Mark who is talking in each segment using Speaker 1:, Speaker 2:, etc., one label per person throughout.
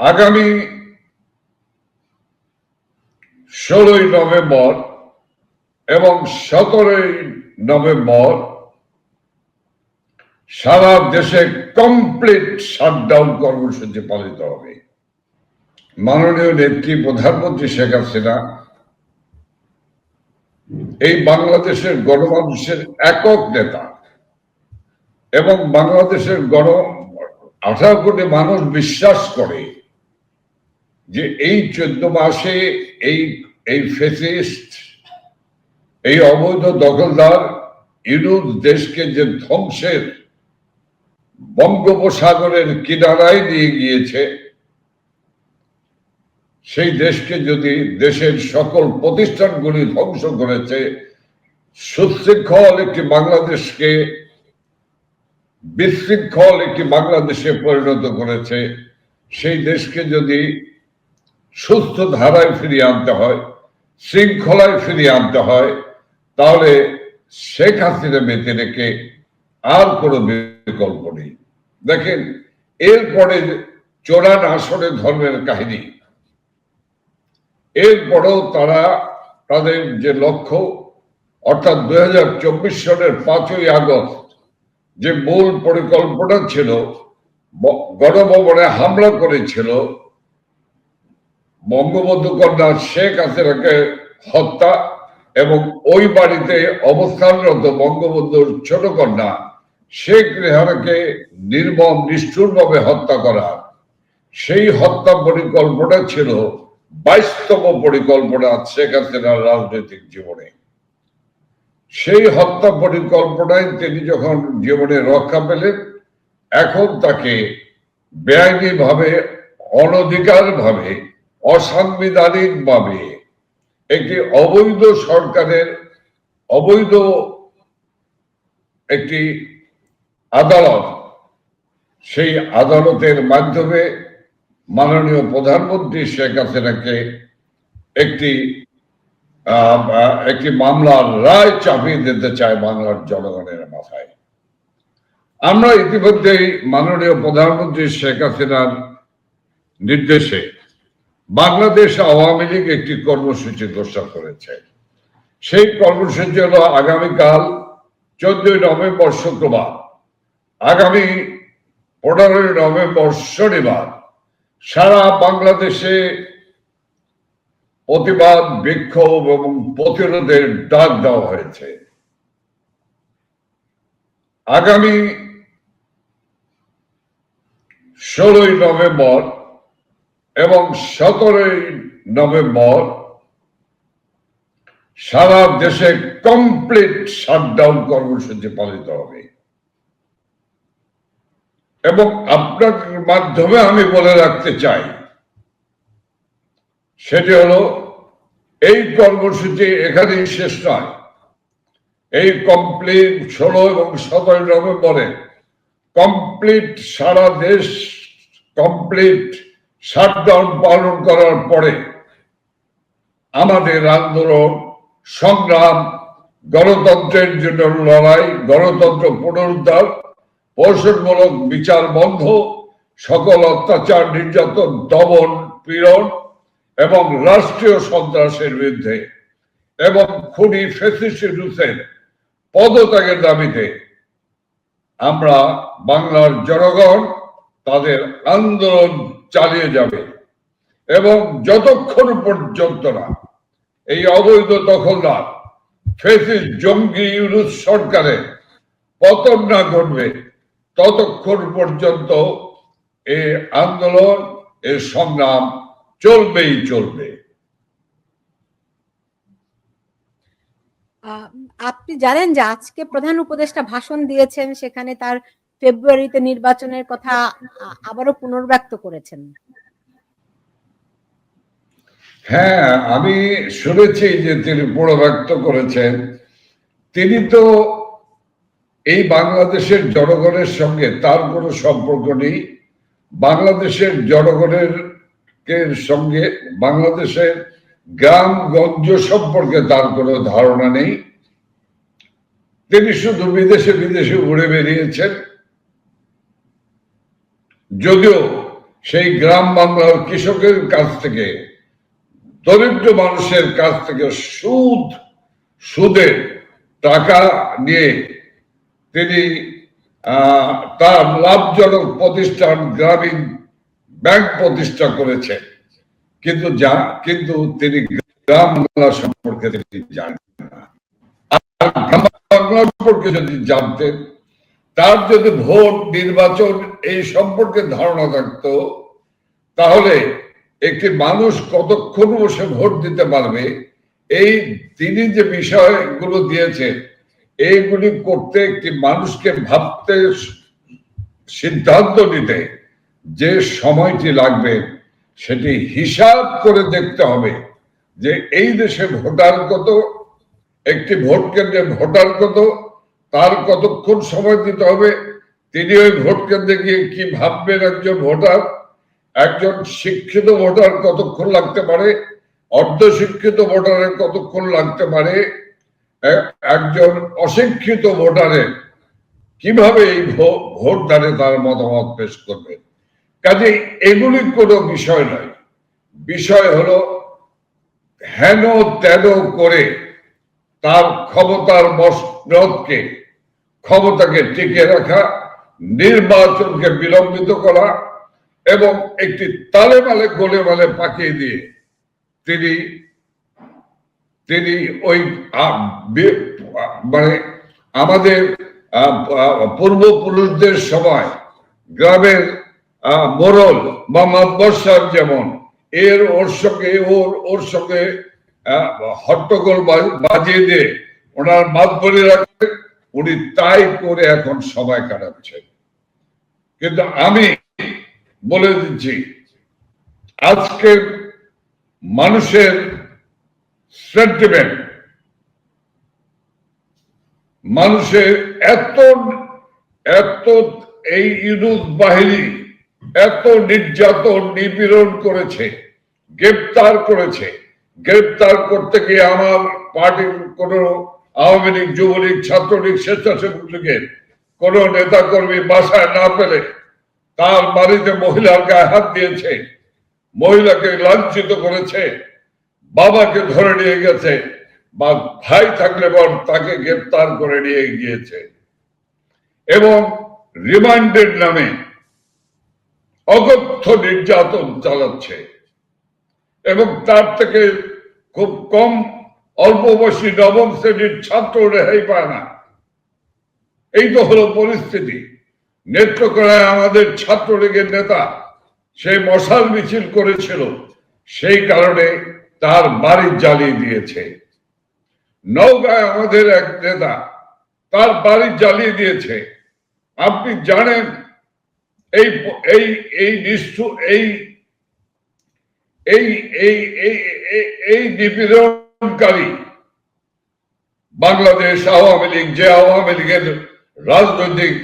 Speaker 1: আগামী ষোলোই নভেম্বর এবং সতেরোই নভেম্বর সারা দেশে কমপ্লিট শাটডাউন কর্মসূচি পালিত হবে। মাননীয় নেত্রী প্রধানমন্ত্রী শেখ হাসিনা এই বাংলাদেশের গণমানুষের একক নেতা এবং বাংলাদেশের গণ আঠারো কোটি মানুষ বিশ্বাস করে যে এই চোদ্দ মাসে এই এই ফেসিস্ট, এই অবৈধ দখলদার ইউনুস দেশকে যে ধ্বংসের বঙ্গোপসাগরের কিনারায় নিয়ে গিয়েছে, সেই দেশকে যদি দেশের সকল প্রতিষ্ঠানগুলি ধ্বংস করেছে, সুশৃঙ্খল একটি বাংলাদেশকে বিশৃঙ্খল একটি বাংলাদেশে পরিণত করেছে, সেই দেশকে যদি সুস্থ ধারায় ফিরিয়ে আনতে হয়, শৃঙ্খলায় ফিরিয়ে আনতে হয়, তাহলে শেখ হাসিনা বেঁচে রেখে আর কোনো বিকল্প নেই। দেখেন, এরপরে চোরান আসরে ধর্মের কাহিনী। এরপরেও তারা তাদের যে লক্ষ্য, অর্থাৎ দুই হাজার চব্বিশ সালের পাঁচই আগস্ট যে মূল পরিকল্পনা ছিল গণভবনে হামলা করেছিল বঙ্গবন্ধু কন্যা শেখ হাসিনাকে হত্যা এবং ওই বাড়িতে অবস্থানরত বঙ্গবন্ধুর ছোট কন্যা শেখ রেহানাকে নির্মম, নিষ্ঠুরভাবে হত্যা করা। সেই হত্যা পরিকল্পনা ছিল বাইশতম পরিকল্পনা শেখ হাসিনার রাজনৈতিক জীবনে। সেই হত্যা পরিকল্পনায় তিনি যখন জীবনে রক্ষা পেলেন, এখন তাকে বেআইনি ভাবে অনধিকার ভাবে অসাংবিধানিক ভাবে একটি অবৈধ সরকারের অবৈধ একটি আদালত, সেই আদালতের মাধ্যমে মাননীয় প্রধানমন্ত্রী শেখ হাসিনাকে একটি একটি মামলার রায় চাপিয়ে দিতে চায় বাংলার জনগণের মাথায়। আমরা ইতিমধ্যেই মাননীয় প্রধানমন্ত্রী শেখ হাসিনার নির্দেশে বাংলাদেশ আওয়ামী লীগ একটি কর্মসূচি ঘোষণা করেছে। সেই কর্মসূচি হল আগামীকাল চোদ্দই নভেম্বর শুক্রবার। আগামী পনেরোই নভেম্বর শনিবার সারা বাংলাদেশে প্রতিবাদ, বিক্ষোভ এবং প্রতিরোধের ডাক দেওয়া হয়েছে। আগামী ষোলোই নভেম্বর এবং সতেরোই নভেম্বর সারা দেশে কমপ্লিট শাটডাউন কর্মসূচি পালিত হবে। এবং আপনার মাধ্যমে আমি বলে রাখতে চাই, সেটি হলো, এই কর্মসূচি এখানেই শেষ নয়। এই কমপ্লিট ষোলো এবং সতেরো নভেম্বরে কমপ্লিট সারা দেশ কমপ্লিট শাটডাউন পালন করার পরে আমাদের আন্দোলন, সংগ্রাম, গণতন্ত্রের জন্য লড়াই, গণতন্ত্র পুনরুদ্ধার প্রহসনমূলক বিচার বন্ধ, সকল অত্যাচার, নির্যাতন, দমন, পীড়ন এবং রাষ্ট্রীয় সন্ত্রাসের বিরুদ্ধে এবং খুনি ফেসিস্ট রুসের পদত্যাগের দাবিতে আমরা বাংলার জনগণ তাদের আন্দোলন চালিয়ে যাবে। এবং যতক্ষণ পর্যন্ত না, এই অবৈধ দখলদার, ফেসিস জঙ্গি ইউনুস সরকারের পতন না ঘটবে, ততক্ষণ পর্যন্ত এ আন্দোলন এই সংগ্রাম চলবেই চলবে।
Speaker 2: আপনি জানেন যে আজকে প্রধান উপদেষ্টা ভাষণ দিয়েছেন, সেখানে তার ফেব্রুয়ারিতে নির্বাচনের কথা আবারও পুনর্ব্যক্ত করেছেন।
Speaker 1: হ্যাঁ আমি শুনেছি যে তিনি পুনর্ব্যক্ত করেছেন। তিনি তো এই বাংলাদেশের জনগণের সঙ্গে তার কোনো সম্পর্ক নেই। বাংলাদেশের জনগণের সঙ্গে বাংলাদেশের গ্রামগঞ্জ সম্পর্কে তার কোনো ধারণা নেই। তিনি শুধু বিদেশে বিদেশে উড়ে বেরিয়েছেন যদিও সেই গ্রাম বাংলার কৃষকের কাছ থেকে, দরিদ্র মানুষের কাছ থেকে সুদ, সুদের টাকা নিয়ে তিনি তার লাভজনক প্রতিষ্ঠান গ্রামীণ ব্যাংক প্রতিষ্ঠা করেছেন। কিন্তু যা, কিন্তু তিনি গ্রাম বাংলা সম্পর্কে তিনি জানেন না। আর গ্রাম বাংলা সম্পর্কে যদি জানতেন তার যদি ভোট, নির্বাচন এই সম্পর্কে ধারণা থাকতো, তাহলে একটি মানুষ কতক্ষণ বসে ভোট দিতে পারবে? এই তিনি যে বিষয়গুলো দিয়েছেন, এইগুলি করতে একটি মানুষকে ভাবতে সিদ্ধান্ত নিতে যে সময়টি লাগবে, সেটি হিসাব করে দেখতে হবে যে এই দেশে ভোটার কত, একটি ভোট কেন্দ্রে ভোটার কত তার কতক্ষণ সময় দিতে হবে, তিনি ওই ভোট কেন্দ্রে গিয়ে কি ভাববেন একজন ভোটার? একজন শিক্ষিত ভোটার কতক্ষণ লাগতে পারে? অর্ধ শিক্ষিত ভোটারের কতক্ষণ লাগতে পারে? একজন অশিক্ষিত ভোটারের কীভাবে এই ভোট ভোটদানে তার মতামত পেশ করবে? কাজে এগুলি কোনো বিষয় নয়। বিষয় হলো হেন তেন করে তার ক্ষমতার মসনদকে ক্ষমতাকে টিকে রাখা, নির্বাচনকে বিলম্বিত করা এবং একটি তালে মালে, গোলে মালে পাকিয়ে দিয়ে তিনি তিনি ওই মানে আমাদের পূর্বপুরুষদের সময় গ্রামের মোরল বা মাদ্রাসার যেমন, এর ওর সঙ্গে, ওর ওর সঙ্গে হট্টগোল বাজিয়ে দিয়ে ওনার মাতবরি রাখতে উনি তাই করে এখন সময় কাটাচ্ছেন কিন্তু আমি বলে দিচ্ছি, আজকের মানুষের সেন্টিমেন্ট মানুষের এত এত এই ইউনুস বাহিনী এত নির্যাতন নিপীড়ন করেছে, গ্রেপ্তার করেছে। গ্রেপ্তার করতে গিয়ে আমার পার্টির কোন আওয়ামী লীগ, যুবলীগ, ছাত্রলীগ, স্বেচ্ছাসেবক লীগের কোন নেতা কর্মী বাসায় না পেলে তার বাড়িতে মহিলার গায়ে হাত দিয়েছে, মহিলাকে লাঞ্ছিত করেছে, বাবাকে ধরে নিয়ে গেছে, বা ভাই থাকলে বল তাকে গ্রেপ্তার করে নিয়ে গিয়েছে। এবং রিমান্ডের নামে অকথ্য নির্যাতন চালাচ্ছে। এবং তার থেকে খুব কম অল্প বয়সী নবম শ্রেণির ছাত্র রেহাই পায় না। এই তো হলো পরিস্থিতি। নেত্রকোনায় আমাদের ছাত্রলীগের নেতা সেই মশাল মিছিল করেছিল, সেই কারণে তার বাড়ি জ্বালিয়ে দিয়েছে। নৌকায় আমাদের এক নেতা তার বাড়ি জ্বালিয়ে দিয়েছে। আপনি জানেন, এই এই এই নিষ্ঠু এই এই এই এই, এই- এই নিপীড়নকারী বাংলাদেশ আওয়ামী লীগ, যে আওয়ামী লীগের রাজনৈতিক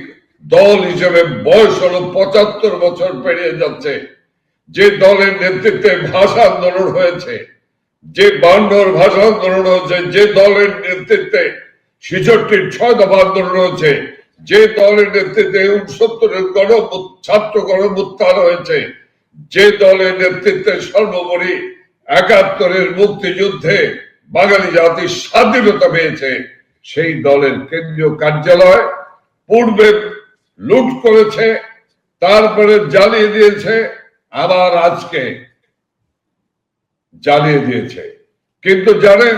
Speaker 1: দল হিসেবে বয়স হলো পঁচাত্তর বছর পেরিয়ে যাচ্ছে, যে দলের নেতৃত্বে ভাষা আন্দোলন হয়েছে, যে বান্ডর ভাষা আন্দোলন হয়েছে, যে দলের নেতৃত্বে ছেষট্টির ছয় দফা আন্দোলন হয়েছে, যে দলের নেতৃত্বে উনসত্তরের গণ ছাত্র গণমুত্থান হয়েছে, যে দলের নেতৃত্বে সর্বোপরি একাত্তরের মুক্তিযুদ্ধে বাঙালি জাতি স্বাধীনতা পেয়েছে, সেই দলের কেন্দ্রীয় কার্যালয় পূর্বে লুট করেছে, তারপরে জ্বালিয়ে দিয়েছে, আবার আজকে জ্বালিয়ে দিয়েছে। কিন্তু জানেন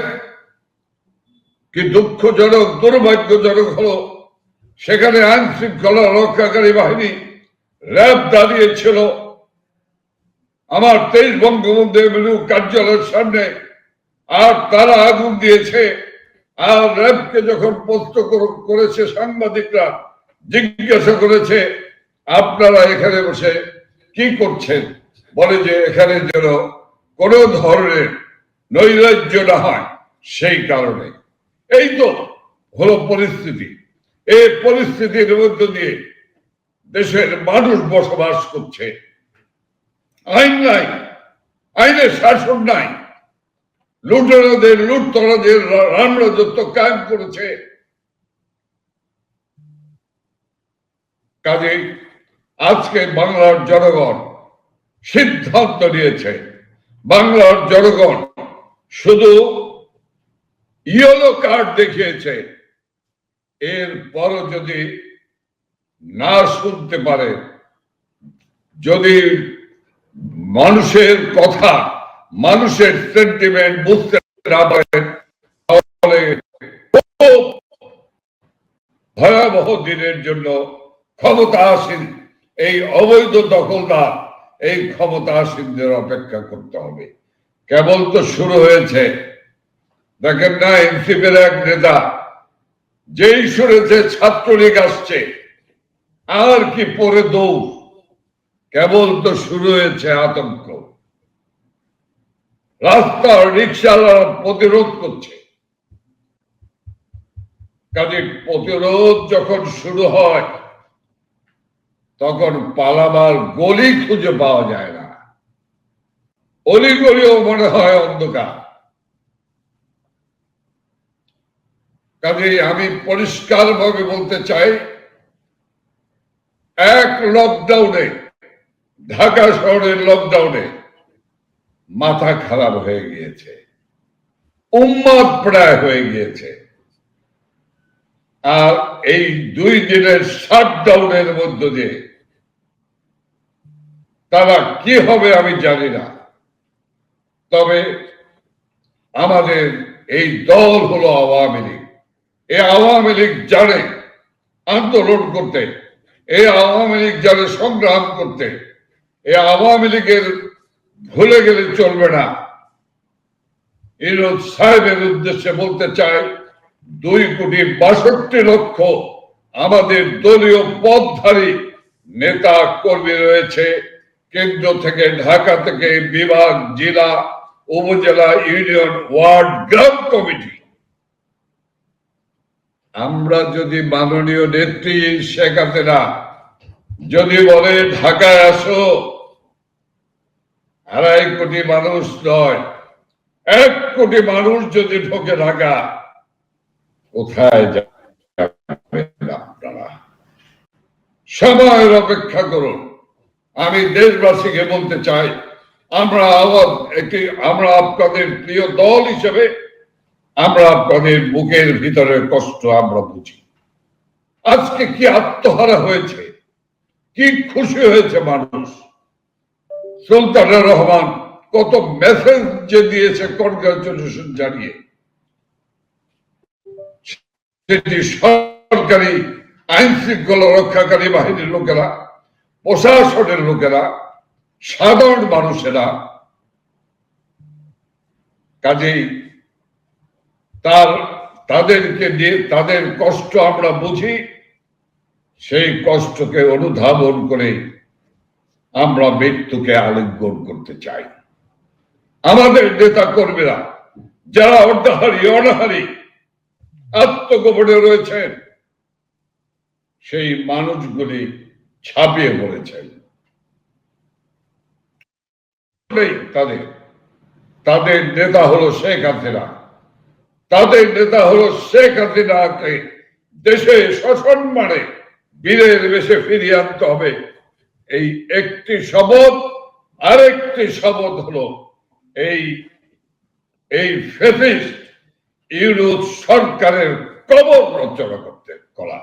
Speaker 1: কি দুঃখজনক, দুর্ভাগ্যজনক হলো, সেখানে আইন শৃঙ্খলা রক্ষাকারী বাহিনী র্যাব দাঁড়িয়েছিল। আমার তেইশ বঙ্গবন্ধু কার্যালয়ের সামনে আর তারা আগুন দিয়েছে। আর র্যাবকে যখন প্রশ্ন করেছে সাংবাদিকরা, জিজ্ঞাসা করেছে, আপনারা এখানে বসে কি করছেন? বলে যে, এখানে যেন কোন ধরনের নৈরাজ্য না হয় সেই কারণে। এই তো হলো পরিস্থিতি। এই পরিস্থিতির মধ্য দিয়ে দেশের মানুষ বসবাস করছে। আইন নাই, আইনের শাসন নাই। লুটেরাদের লুটতরাদের রামরাজত্ব কায়েম করেছে। কাজে আজকে বাংলার জনগণ সিদ্ধান্ত নিয়েছে, বাংলার জনগণ শুধু ইয়েলো কার্ড দেখিয়েছে। এরপরও যদি না শুনতে পারে, যদি মানুষের কথা মানুষের সেন্টিমেন্ট বুঝতে না পারেন তাহলে ভয়াবহ দিনের জন্য ক্ষমতা আসীন এই অবৈধ দখলদার এই ক্ষমতা আসীনদের অপেক্ষা করতে হবে। কেবল তো শুরু হয়েছে। দেখেন না এনসিপির এক নেতা যেই শুনেছে ছাত্রলীগ আসছে, আর কি পরে দৌড় কেবল তো শুরু হয়েছে আতঙ্ক। রাস্তার রিক্সাওয়ালা প্রতিরোধ করছে। কাজে প্রতিরোধ যখন শুরু হয়, তখন পালাবার গলি খুঁজে পাওয়া যায় না। অলি গলিও মনে হয় অন্ধকার। কাজে আমি পরিষ্কার ভাবে বলতে চাই, এক লকডাউনে ঢাকা শহরের লকডাউনে মাথা খারাপ হয়ে গিয়েছে। উম্মাদ প্রায় হয়ে গিয়েছে। আর এই দুই দিনের শাটডাউনের মধ্য দিয়ে তারা কি হবে আমি জানি না। তবে আমাদের এই দল হলো আওয়ামী লীগ। এই আওয়ামী লীগ জানে আন্দোলন করতে। এই আওয়ামী লীগ জানে সংগ্রাম করতে। এই আওয়ামী লীগের ভুলে গেলে চলবে না। ইরোজ সাহেবের উদ্দেশ্যে বলতে চাই, দুই কোটি বাষট্টি লক্ষ আমাদের দলীয় পদধারী নেতা কর্মী রয়েছে। কেন্দ্র থেকে ঢাকা থেকে বিভাগ, জেলা, উপজেলা, ইউনিয়ন, ওয়ার্ড, গ্রাম কমিটি। আমরা যদি মাননীয় নেত্রী শেখ হাসিনা যদি বলে ঢাকায় আসো আড়াই কোটি মানুষ নয়, এক কোটি মানুষ যদি ঢোকে ঢাকা, কোথায় আপনারা? সময়ের অপেক্ষা করুন। আমি দেশবাসীকে বলতে চাই, আমরা আওয়াজ একটি, আমরা আপনাদের প্রিয় দল হিসেবে, আমরা আপনাদের বুকের ভিতরের কষ্ট আমরা বুঝি। আজকে কি আত্মহারা হয়েছে? কি খুশি হয়েছে মানুষ? সুলতানের রহমান, কত মেসেজ যে দিয়েছে কনগ্রাচুলেশন জানিয়ে। সেটি সরকারি আইন শৃঙ্খলা রক্ষাকারী বাহিনীর লোকেরা, প্রশাসনের লোকেরা, সাধারণ মানুষেরা, কাজেই তার, তাদেরকে দিয়ে, তাদের কষ্ট আমরা বুঝি, সেই কষ্টকে অনুধাবন করে আমরা মৃত্যুকে আলিঙ্গন করতে চাই। আমাদের নেতা কর্মীরা, যারা অর্ধাহারী, অনাহারী, আত্মগোপনে রয়েছেন, সেই মানুষগুলি ছাপিয়ে পড়েছেন। তাদের। তাদের নেতা হলো শেখ হাসিনা। তাদের নেতা হলো শেখ হাসিনাকে দেশে সসম্মানে বীরের বেশে ফিরিয়ে আনতে হবে। এই একটি শপথ, আরেকটি শপথ হলো এই এই ফেসিস্ট ইউরোপ সরকারের কবর রচনা করতে করা।